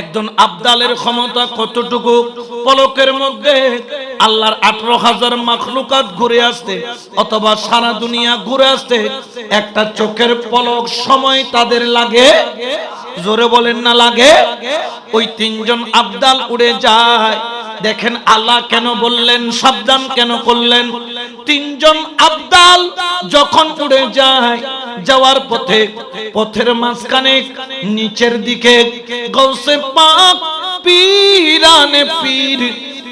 একজন আবদালের ক্ষমতা কতটুকু? পলকের মধ্যে আল্লাহর আঠারো হাজার মাখলুকাত ঘুরে আসতে অথবা সারা দুনিয়া ঘুরে আসতে একটা চোখের পলক সময় তাদের লাগে? জোরে বলেন না লাগে? ওই তিনজন আবদাল উড়ে যায়। দেখেন আল্লাহ কেন বললেন, সাবধান কেন করলেন? তিনজন আবদাল যখন উড়ে যায়, যাওয়ার পথে, পথের মাঝখানে, নিচের দিকে গৌসে পাক, পীরানে পীর,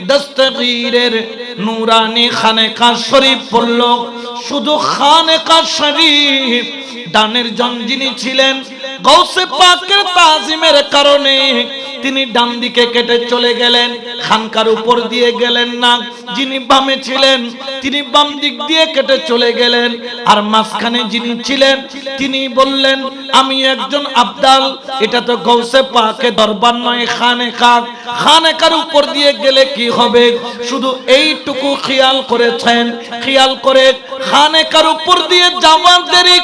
দস্তগীরের নুরানি খানেকা শরীফ পড়ল। শুধু খানেকা শরীফ, ডানের জন যিনি ছিলেন গৌসে পাকের তাজিমের কারণে তিনি ডান দিকে কেটে চলে গেলেন। খানকার উপর দিয়ে গেলেন না। যিনি বামে ছিলেন, তিনি বাম দিক দিয়ে কেটে চলে গেলেন। আর মাঝখানে যিনি ছিলেন, তিনি বললেন, আমি একজন আবদাল। এটা তো গৌসে পাকে দরবার নয় খানে কাক খানে কার উপর দিয়ে গেলে কি হবে? শুধু এইটুকু খেয়াল করেছেন। খেয়াল করে খানে কার উপর দিয়ে যাওয়ার দেরি।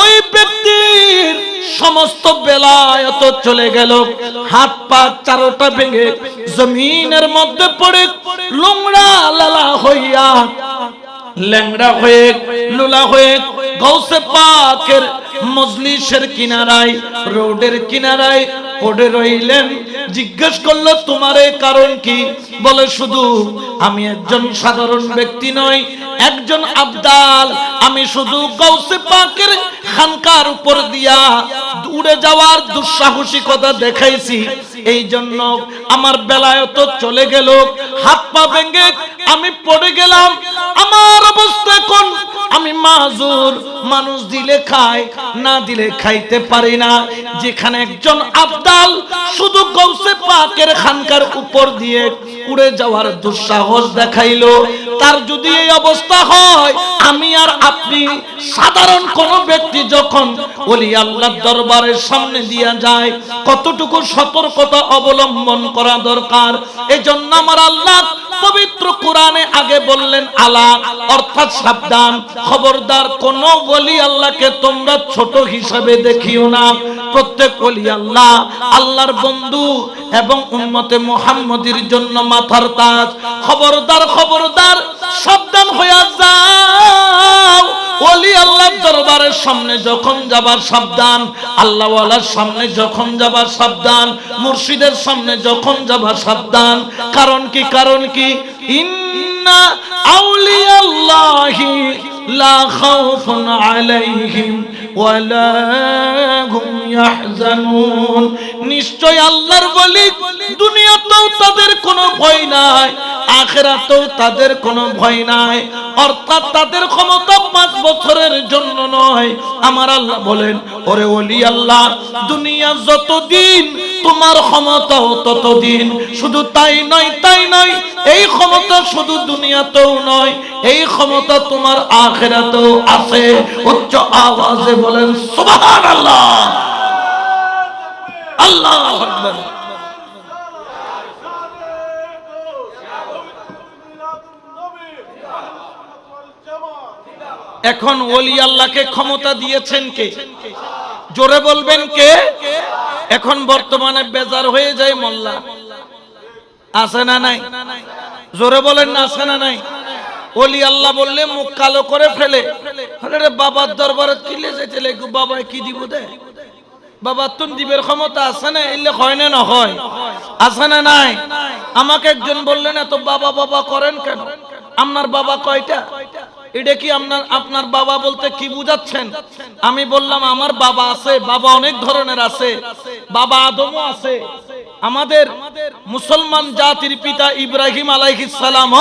ওই ব্যক্তির সমস্ত বেলায়ত চলে গেল। হাত পা চারোটা ভেঙে জমিনের মধ্যে পড়ে লোংরা লালা হইয়া ল্যাংড়া হয়ে লুলা হয়ে গৌসে পাকের মজলিসের কিনারায়, রোডের কিনারায় পড়ে রইলেন। জিজ্ঞেস করল, তোমার কারণ কি? বলে, শুধু আমি একজন সাধারণ ব্যক্তি নই, একজন আবদাল। আমি শুধু গৌসে পাকের খানকার উপর দিয়া উড়ে যাওয়ার দুঃসাহসিকতা দেখাইছি। এই জন্য আমার বেলায়ত চলে গেল, হাত পা ভেঙে আমি পড়ে গেলাম। আমার অবস্থা কোন আমি মাজুর মানুষ দিলে খায় না দিলে খাইতে পারি না। যেখানে একজন আবদাল শুধু গৌসে পাকের খানকার উপর দিয়ে উড়ে যাওয়ার দুঃসাহস দেখাইলো। তার যদি এই অবস্থা হয়, আমি আর আপনি সাধারণ কোন ব্যক্তি যখন ওলি আল্লাহর দরবারের সামনে দিয়া যায়, কতটুকু সতর্কতা অবলম্বন করা দরকার? এজন্য আমার আল্লাহ পবিত্র কোরআনে আগে বললেন আলা, অর্থাৎ সাবধান। খবরদার, কোন বলি আল্লাহকে তোমরা ছোট হিসাবে দেখিও না। প্রত্যেক বলি আল্লাহ, আল্লাহর বন্ধু এবং উম্মতে মুহাম্মদির জন্য মাথার তাজ। খবরদার খবরদার, সাবধান হইয়া যাও। ওলি আল্লাহর দরবারের সামনে যখন যাবার সাবধান, আল্লাহওয়ালার সামনে যখন যাবার সাবধান, মুর্শিদের সামনে যখন যাবার সাবধান। কারণ কি কারণ কি? ইন্না আউলিয়াল্লাহি লা খাউফুন আলাইহিম ওয়ালা হুম ইয়াহজানুন। নিশ্চয় আল্লাহর বলি দুনিয়াতেও আখেরাতেও তাদের কোনো ভয় নাই। অর্থাৎ তাদের ক্ষমতা পাঁচ বছরের জন্য নয়। আমার আল্লাহ বলেন, ওরে ওলি আল্লাহ, দুনিয়া যতদিন তোমার ক্ষমতাও ততদিন, শুধু তাই নয় তাই নয়, এই ক্ষমতা শুধু দুনিয়াতেও নয়, এই ক্ষমতা তোমার আখেরাতেও আছে। উচ্চ আওয়াজে বলেন, সুবহানাল্লাহ! আল্লাহ আকবার। এখন ওলি আল্লাহকে ক্ষমতা দিয়েছেন কে? জোরে বলবেন কে? এখন বর্তমানে বেজার হয়ে যায় মোল্লা। আছে না নাই? জোরে বলেন না, আছে না নাই? ওলি আল্লাহ বললে মুখ কালো করে ফেলে। আরে বাবার দরবারে কিলে যেতে লেগু বাবা কি দিব দে? বাবা তুন দিবের ক্ষমতা আছে না? এলে হয় না না হয়? আছে না নাই? আমাকে একজন বললেন, এত বাবা বাবা করেন কেন? আপনার বাবা কয়টা? এটা কি আপনার আপনার বাবা বলতে কি বুঝাচ্ছেন? আমি বললাম, আমার বাবা আছে, বাবা অনেক ধরনের আছে, বাবা আদমও আছে। আমাদের মুসলমান জাতির পিতা ইব্রাহিম আলাইহিস সালাম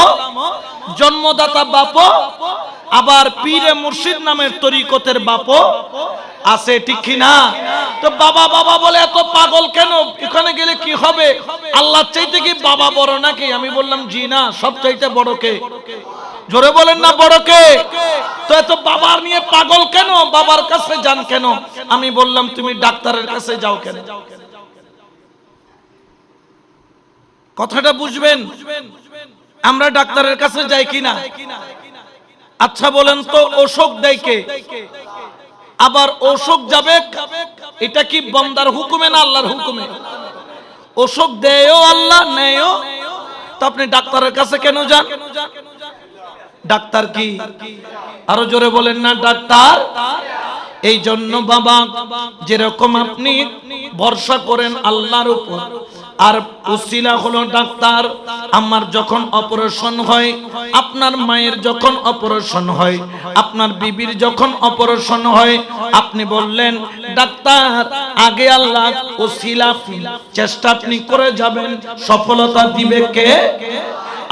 জন্মদাতা বাপ আবার পীরে মুর্শিদ নামের তরিকতের বাপ আছে, ঠিক না তো বাবা বাবা বলে, এত পাগল কেন? এখানে গেলে কি হবে? আল্লাহ চাইতে কি বাবা বড় নাকি? আমি বললাম, জি না, সব চাইতে বড় কে? জোরে বলেন না, বড় কে? তো এত বাবার নিয়ে পাগল কেন? বাবার কাছে যান কেন? আমি বললাম, তুমি ডাক্তারের কাছে যাও কেন? কথাটা বুঝবেন? আমরা ডাক্তারের কাছে যাই কিনা? আচ্ছা বলেন তো, অশোক দেয় কে? আবার অশোক যাবে? এটা কি বন্দার হুকুমে না আল্লাহর হুকুমে? অশোক দেয়ও আল্লাহ, নেয়ও। তো আপনি ডাক্তারের কাছে কেন যান? ডাক্তার কি? আরও জোরে বলেন না, ডাক্তার। এই জন্য বাবা, যেরকম আপনি ভরসা করেন আল্লাহর উপর আর উসিলা হলো ডাক্তার। আমার যখন অপারেশন হয়, আপনার মায়ের যখন অপারেশন হয়, আপনার বিবির যখন অপারেশন হয়, আপনি বললেন, ডাক্তার, আগে আল্লাহ উসিলা চেষ্টা আপনি করে যাবেন, সফলতা দিবে কে?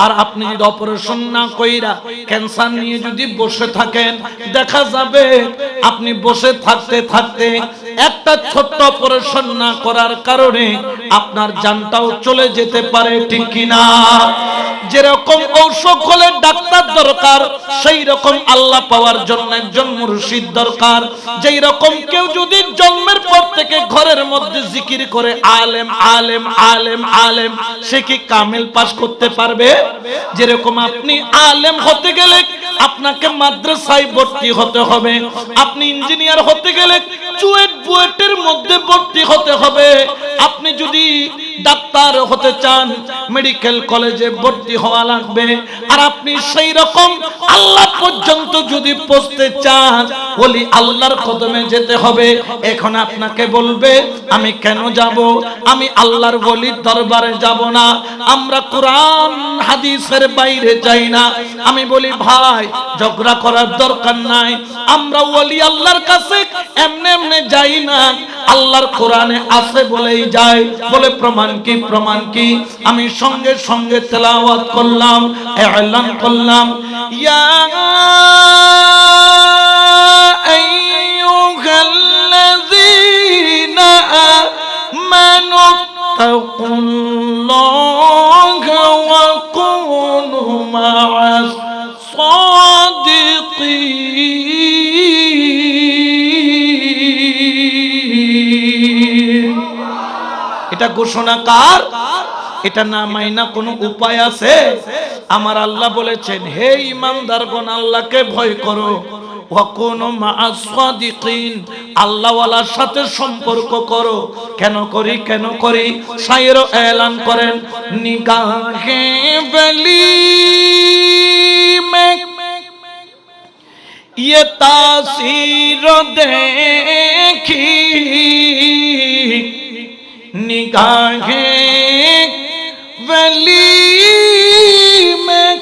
আর আপনি যদি অপারেশন না কইরা ক্যান্সার নিয়ে যদি বসে থাকেন, দেখা যাবে আপনি বসে থাকতে থাকতে একটা ছোট্ট অপারেশন না করার কারণে আপনার জানটাও চলে যেতে পারে, ঠিক কিনা? যেরকম ঔষধ হলে ডাক্তার দরকার সেই রকম আল্লাহ পাওয়ার জন্য একজন মুর্শিদ দরকার। যেই রকম কেউ যদি জন্মের পর থেকে ঘরের মধ্যে জিকির করে, আলেম আলেম আলেম আলেম, সে কি কামেল পাশ করতে পারবে? যেরকম আপনি আলেম হতে গেলে আপনাকে মাদ্রাসায় ভর্তি হতে হবে। আপনি ইঞ্জিনিয়ার হতে গেলে চুয়েট বুয়েটের মধ্যে ভর্তি হতে হবে। আপনি যদি ডাক্তার হতে চান মেডিকেল কলেজে ভর্তি হওয়া লাগবে। আর আপনি সেই রকম আল্লাহ পর্যন্ত যদি পৌঁছতে চান বলি আল্লাহর কদমে যেতে হবে। এখন আপনাকে বলবে, আমি কেন যাব? আমি আল্লাহর বলির দরবারে যাব না। আমরা কোরআন, হাদিসের বাইরে যাই না। আমি বলি, ভাই, ঝগড়া করার দরকার নাই। আমরা ওলি আল্লাহর কাছে এমনি এমনি যাই না। আল্লাহর কোরআনে আছে বলেই যায়। বলে প্রমাণ কি প্রমাণ কি? আমি সঙ্গে সঙ্গে তেলাওয়াত করলাম, এলান করলাম। ইয়া আইয়ুহাল্লাযীনা ঘোষণা কার এটা না মাইনা কোনো উপায় আছে আমার আল্লাহ বলেছেন হে ইমানদারগণ আল্লাহকে ভয় করো ওয়াকুনু মা'আস সাদিকিন আল্লাহওয়ালার সাথে সম্পর্ক করো কেন করি কেন করি শায়েরও এলান করেন নিগাহে বলি মে ये तासीर देखी निगाहें वली में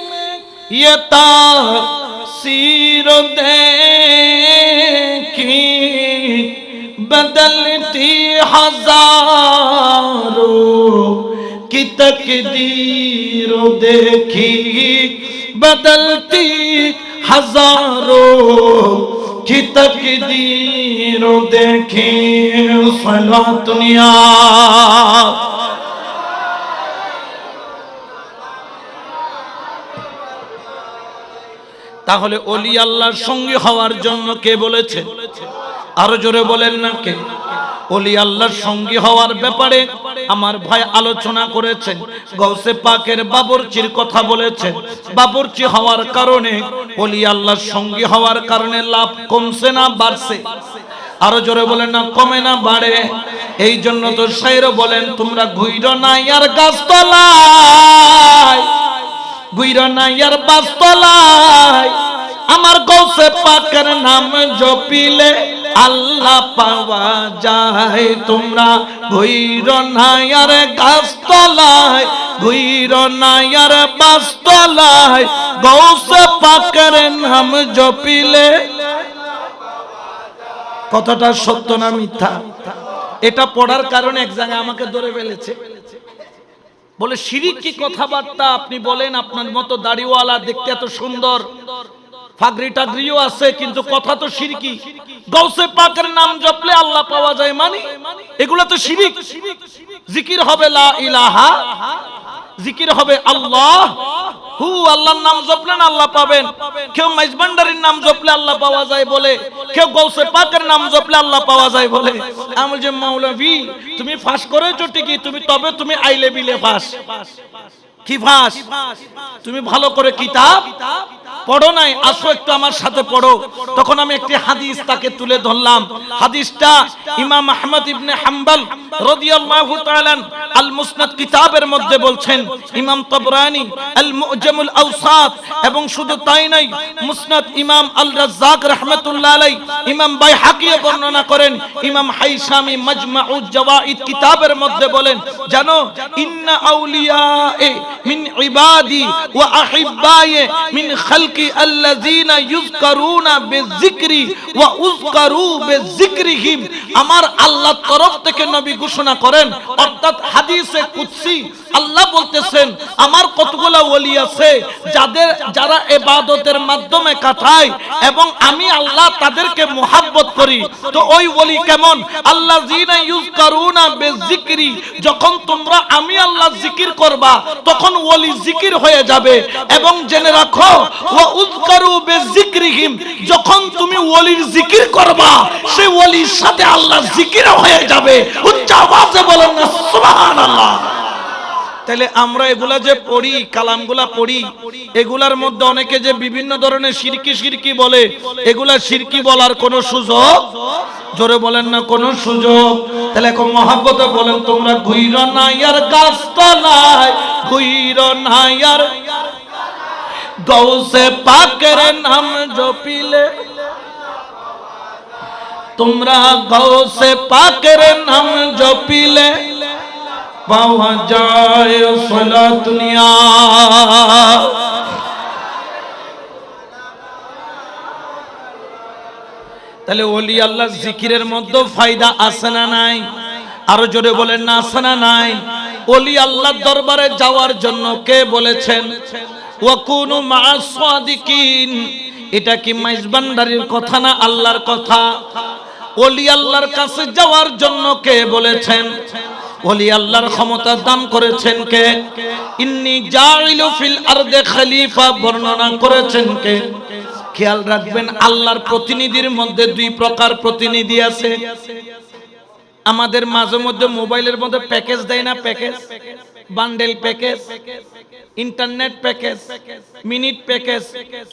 ये तासीर देखी बदलती हज़ारों की तकदीर देखी बदलती हज़ारों کی تقدیر دیکھیں فلا دنیا তাহলে অলি আল্লাহর সঙ্গী হওয়ার জন্য কে বলেছে? আরও জোরে বলেন না কে? অলি আল্লাহর সঙ্গী হওয়ার ব্যাপারে আমার ভাই আলোচনা করেছেন। গৌসে পাকের বাবরচির কথা বলেছেন। বাবরচি হওয়ার কারণে অলি আল্লাহর সঙ্গী হওয়ার কারণে লাভ কমছে না, বাড়ছে। আরও জোরে বলেন না, কমে না, বাড়ে। এই জন্য তো সাইরও বলেন, তোমরা ঘুইর নাই আর গাছতলায়। গুইর নাইয়ার বাস্তলায় আমার গৌসে পাকের নাম জপিলে আল্লাহ পাওয়া যায়। তোমরা গুইর নাইয়ার গাছতলায়। গুইর নাইয়ার বাস্তলায় গৌসে हम जो জপিলে কথাটা সত্য না মিথ্যা? এটা পড়ার কারণে এক জায়গায় আমাকে ধরে ফেলেছে। বলে শিরিক কি কথাবার্তা আপনি বলেন, আপনার মতো দাড়িওয়ালা দেখতে এত সুন্দর? ফাগরি টাগরিও আছে, কিন্তু কথা তো শিরকি গৌসে পাকের নাম জপলে আল্লাহ পাওয়া যায় মানে? এগুলো তো শিরিক। জিকির হবে লা ইলাহা। জিকির হবে আল্লাহ। হু, আল্লাহর নাম জপলেন আল্লাহ পাবেন। কেউ মাইজবান্ডারির নাম জপলে আল্লাহ পাওয়া যায় বলে। কেউ গৌসে পাকের নাম জপলে আল্লাহ পাওয়া যায় বলে। আমি যে মাওলাভি তুমি ফাঁস করেছ ঠিকই, তুমি তবে তুমি আইলে বিলে ফাঁস। কি ফাঁস? তুমি ভালো করে কিতাব পড়ো নাই, আসো একটু আমার সাথে পড়ো। তখন আমি একটি হাদিস তাকে তুলে ধরলাম। হাদিসটা ইমাম আহমদ ইবনে হাম্বল রাদিয়াল্লাহু তাআলা আল মুসনাদ কিতাবের মধ্যে বলছেন, ইমাম তাবরানি আল মুজামুল আওসাত, এবং শুধু তাই নাই, মুসনাদ ইমাম আল রাজ্জাক রাহমাতুল্লাহ আলাই ইমাম বাইহাকি বর্ণনা করেন, ইমাম হাইসামি মাজমাউজ জাওয়াইদ কিতাবের মধ্যে বলেন, জানো, ইন্না আউলিয়া মিন ইবাদি ওয়া আহিব্বাই মিন খালকি আল্লাযিনা ইউযকারুনা আমার কতগুলা ওলি আছে যাদের, যারা ইবাদতের মাধ্যমে কাটায় এবং আমি আল্লাহ তাদেরকে মোহাব্বত করি। তো ওই ওলি কেমন? আল্লাহ জিনা ইউজকারুনা বিযিকরি, যখন তোমরা আমি আল্লাহ জিকির করবা, তখন ওলি জিকির হয়ে যাবে। এবং জেনে রাখো যখন তুমি ওলির জিকির করবা, সেই ওলির সাথে আল্লাহ জিকির হয়ে যাবে। উচ্চ আওয়াজে বলেন না, সুবহানাল্লাহ। তাহলে আমরা এগুলা যে পড়ি, কালামগুলা পড়ি, এগুলার মধ্যে অনেকে যে বিভিন্ন ধরনের সিরকি সিরকি বলে, এগুলা সিরকি বলার কোনো সুযোগ? জোরে বলেন না, কোনো সুযোগ? তাহলে এখন মহাব্বতে বলেন, তোমরা ঘুইর নাইয়ার গাছতলায়, ঘুইর নাইয়ার গৌসে পাকের নাম জপিলে। তোমরা গৌসে পাকের নাম জপিলে। পাওয়া যায় সোলা দুনিয়া। তাহলে ওলি আল্লাহ জিকিরের মধ্যে ফায়দা আছে না নাই? আরও জোরে বলেন, না আছে না নাই? ওলি আল্লাহর দরবারে যাওয়ার জন্য কে বলেছেন? ওয়াকুনু মা সাদিকিন। এটা কি মাইজবান্ডারির কথা না আল্লাহর কথা? ওলি আল্লাহর কাছে যাওয়ার জন্য কে বলেছেন? ওলি আল্লাহর ক্ষমতা দান করেছেন কে? ইন্নি জাইলু ফিল আরদে খলিফা, বর্ণনা করেছেন কে? খেয়াল রাখবেন, আল্লাহর প্রতিনিধির মধ্যে দুই প্রকার প্রতিনিধি আছে। আমাদের মাঝে মধ্যে মোবাইলের মধ্যে প্যাকেজ দেয় না package? Bundle package? Internet package, minute package,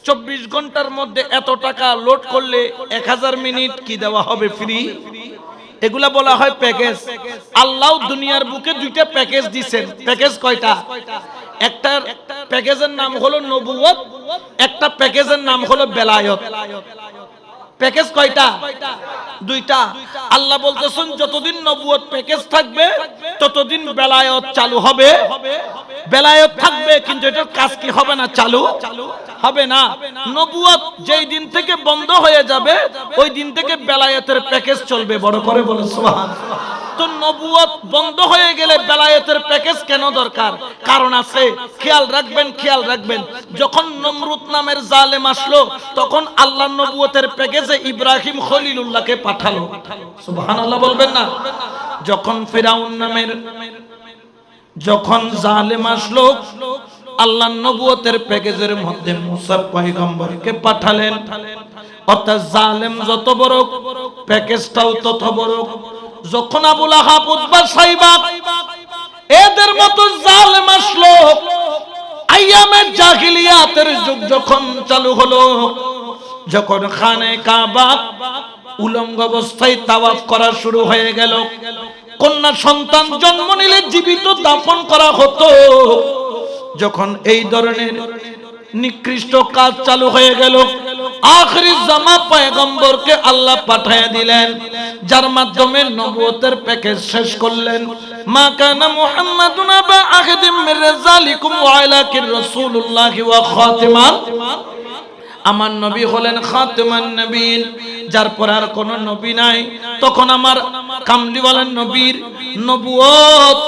চব্বিশ ঘণ্টার মধ্যে এত টাকা লোড করলে এক হাজার মিনিট কি দেওয়া হবে ফ্রি? এগুলা বলা হয় প্যাকেজ। আল্লাহ দুনিয়ার বুকে দুইটা প্যাকেজ দিছেন। প্যাকেজ কয়টা? একটা প্যাকেজের নাম হলো নবুয়ত একটা প্যাকেজের নাম হলো বেলায়ত। প্যাকেজ কয়টা? দুইটা। আল্লাহ বলতেছেন যতদিন নবুয়ত প্যাকেজ থাকবে ততদিন বেলায়ত চালু হবে। বেলায়ত থাকবে কিন্তু এটার কাজ কি হবে না চালু? হবে না নবুয়ত যেই দিন থেকে বন্ধ হয়ে যাবে ওই দিন থেকে বেলায়তের প্যাকেজ চলবে। বড় করে বলে সুবহান তো বন্ধ হয়ে গেলে বেলায়েতের প্যাকেজ কেন দরকার? কারণ আছে, খেয়াল রাখবেন খেয়াল রাখবেন। যখন নমরুদ নামের জালেম আসলো, তখন আল্লাহ নবুয়তের প্যাকেজে ইব্রাহিম খলিলুল্লাহকে পাঠালো। সুবহানাল্লাহ বলবেন না? যখন ফিরাউন নামের, যখন জালেম আসলো, আল্লাহ নবুয়তের প্যাকেজের মধ্যে মুসা পয়গম্বরকে পাঠালেন। অর্থাৎ জালেম যত বড় প্যাকেজটাও তত বড়। যখন আবুল আহাব উদ্বা সাইবা, এদের মতো জালেম আসলো। আইয়ামের জাহিলিয়াতের যুগ যখন চালু হলো, যখন খানে কাবা উলঙ্গ অবস্থায় তাওয়াফ করা শুরু হয়ে গেল, কন্যা সন্তান জন্ম নিলে জীবিত দাফন করা হতো। যখন এই ধরনের নিকৃষ্ট কাজ চালু হয়ে গেল। আখরি জামা পয়গম্বরকে আল্লাহ পাঠিয়ে দিলেন। যার মাধ্যমে নবুয়তের প্যাকেজ শেষ করলেন। মা কানা মুহাম্মাদুন আবা আহাদিম মির রিজালিকুম ওয়া আলাকির রাসূলুল্লাহি ওয়া খাতিমান। আমার নবী হলেন খাতেমান নবীন। যার পর আর কোন নবী নাই। তখন আমার কামলি বলেন নবীর নবুয়ত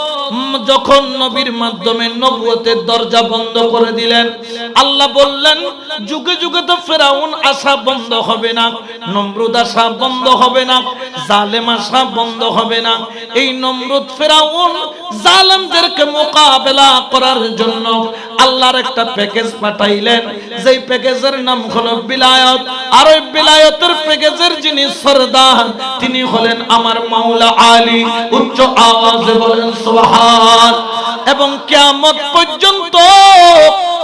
যখন নবীর মাধ্যমে নবুয়তের দরজা বন্ধ করে দিলেন, আল্লাহ বললেন, যুগে যুগে তো ফেরাউন আশা বন্ধ হবে না, নমরুদ আসা বন্ধ হবে না, জালেম আসা বন্ধ হবে না। এই নমরুদ ফেরাউন জালেমদেরকে মোকাবেলা করার জন্য আল্লাহর একটা প্যাকেজ পাঠাইলেন। যেই প্যাকেজের নাম হলো বিলায়ত, আর ওই বিলায়তের প্যাকেজের যিনি সরদার, তিনি হলেন আমার মাওলা আলী। উচ্চ আওয়াজে বলেন, সুবহান। এবং কিয়ামত পর্যন্ত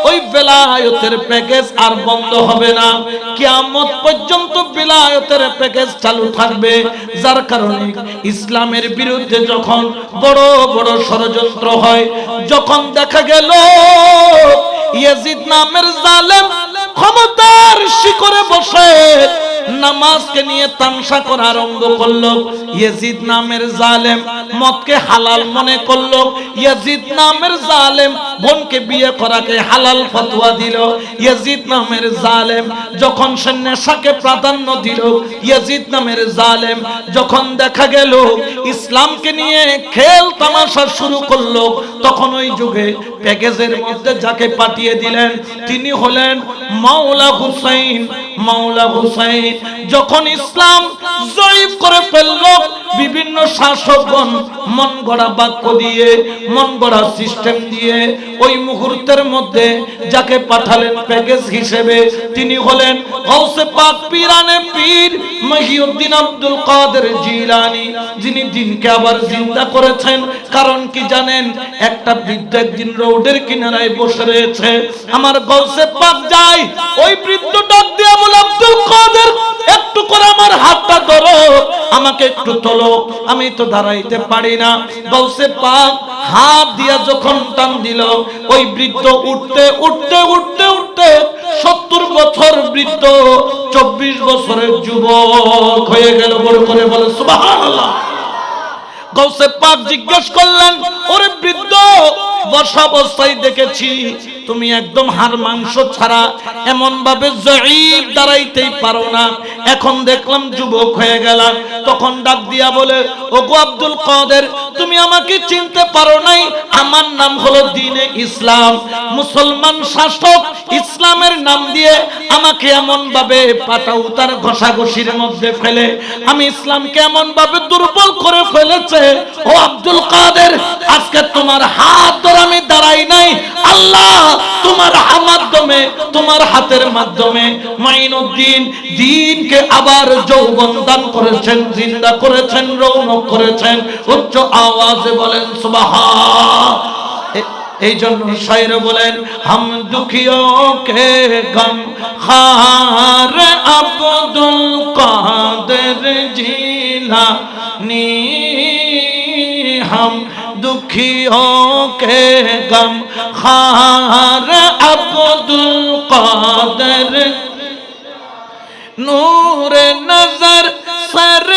ওই বেলায়তের প্যাকেজ আর বন্ধ হবে না। কিয়ামত পর্যন্ত বেলায়তের প্যাকেজ চালু থাকবে। যার কারণে ইসলামের বিরুদ্ধে যখন বড় বড় ষড়যন্ত্র হয়, যখন দেখা গেল ইয়াজিদ নামের জালেম ক্ষমতার শিকরে বসে। নামাজকে নিয়ে তামসা করা আরম্ভ করল। ইয়াজিদ নামের জালেম মদকে হালাল মনে করল। ইয়াজিদ নামের জালেম বোনকে বিয়ে করাকে হালাল ফতোয়া দিল। ইয়াজিদ নামের জালেম যখন সে নেশাকে প্রাধান্য দিল, ইয়াজিদ নামের জালেম যখন দেখা গেল ইসলামকে নিয়ে খেল তামাশা শুরু করল, তখন ওই যুগে প্যাকেজের মধ্যে যাকে পাঠিয়ে দিলেন, তিনি হলেন মাওলা হুসাইন মাওলা হুসাইন, যখন ইসলাম জয়ীব করে ফেলল, বিভিন্ন শাসকগণ মন গড়া বাক্য দিয়ে, মন গড়া সিস্টেম দিয়ে, ওই মুহূর্তের মধ্যে যাকে পাঠালেন প্যাকেজ হিসেবে, তিনি হলেন গৌসে পাক পীরানে পীর মহিউদ্দিন আব্দুল কাদের জিলানি, যিনি দিনকে আবার জিন্দা করেছেন। কারণ কি জানেন, একটা বৃদ্ধ একদিন রোডের কিনারায় বসে রয়েছে। আমার গৌসে পাক যায়, ওই বৃদ্ধ ডাক দিয়ে বলে আব্দুল কাদের, একটু করে আমার হাতটা ধরো, আমাকে একটু তোলো, আমি তো দাঁড়াইতে পারি না। গৌসে পাক হাত দিয়া যখন টান দিল, ওই বৃদ্ধ উঠতে উঠতে উঠতে উঠতে সত্তর বছর বৃদ্ধ, চব্বিশ বছরের যুবক হয়ে গেল। বড় করে বলে, সুবহানাল্লাহ। গৌসে পাক জিজ্ঞেস করলেন, ওরে বৃদ্ধ বসা অবস্থায় দেখেছি, তুমি একদম হাড় মাংস ছাড়া এমন ভাবে জয়ীব দাঁড়াইতেই পারো না। এখন দেখলাম যুবক হয়ে গেলাম। তখন ডাক দিয়া বলে, ওগো আব্দুল কাদের, তুমি আমাকে চিনতে পারো নাই, আমার নাম হলো দিনে ইসলাম। মুসলমান শাসক ইসলামের নাম দিয়ে আমাকে এমন ভাবে পাটা উতার ঘষাঘষির মধ্যে ফেলে। আমি ইসলামকে এমন ভাবে দুর্বল করে ফেলেছে ও আব্দুল কাদের, আজকে তোমার হাত ধরে আমি দাঁড়াই নাই। আল্লাহ, তোমার মাধ্যমে, তোমার হাতের মাধ্যমে মাইনুদ্দিন দিনকে আবার যৌবন দান করেছেন, জিন্দা করেছেন, রৌনক করেছেন। উচ্চ আওয়াজে বলেন, সুবহান। এই জন্য শায়র বলেন, হাম দুখিও কে গম খার আব্দুল কাদের জিলানি ہم دکھیوں کے غم خار عبد القادر نور نظر سر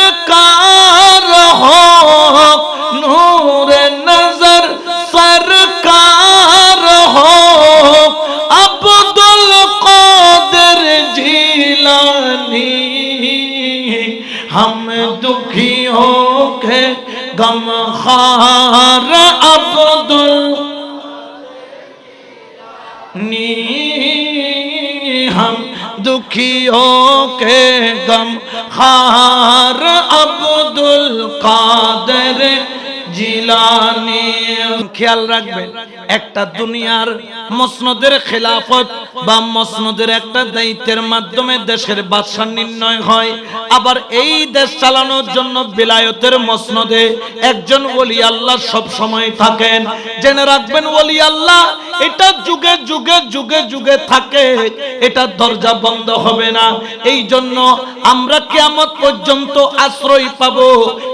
गम खार अब्दुल नी हम दुखियों के गम खार अब्दुल कादर জিলানি খেয়াল রাখবেন একটা দুনিয়ার মসনদের খেলাফত বা মসনদের একটা দায়িত্বের মাধ্যমে দেশের বাদশা নির্ণয় হয়। আবার এই দেশ চালানোর জন্য বিলায়তের মসনদে একজন ওলি আল্লাহ সব সময় থাকেন। জেনে রাখবেন, ওলি আল্লাহ, এটা যুগে যুগে যুগে যুগে থাকে, এটা দরজা বন্ধ হবে না। এই জন্য আমরা কিয়ামত পর্যন্ত আশ্রয় পাবো,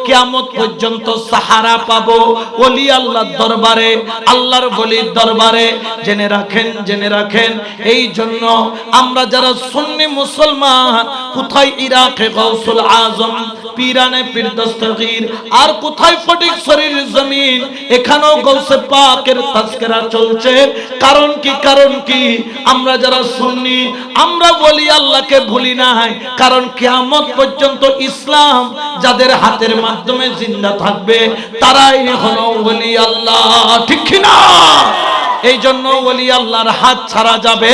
কিয়ামত পর্যন্ত সাহারা পাবো। ওলি আল্লাহর দরবারে আল্লাহর বলির দরবারে জেনে রাখেন জেনে রাখেন। এই জন্য আমরা যারা সুন্নি মুসলমান, কোথায় ইরাকে গৌসুল আজম, পিরানে পীর দস্তগীর আর কোথায় ফটিক শরীর জমিন, এখানেও গৌসে পাকের তাজকেরা চলছে। কারণ কি কারণ কি? আমরা যারা শুননি আমরা বলি আল্লাহকে ভুলি নাই। কারণ কিয়ামত পর্যন্ত ইসলাম যাদের হাতের মাধ্যমে জিন্দা থাকবে, তারাই হলো বলি আল্লাহ। ঠিক না এই জন্য ওলি আল্লাহর হাত ছাড়া যাবে।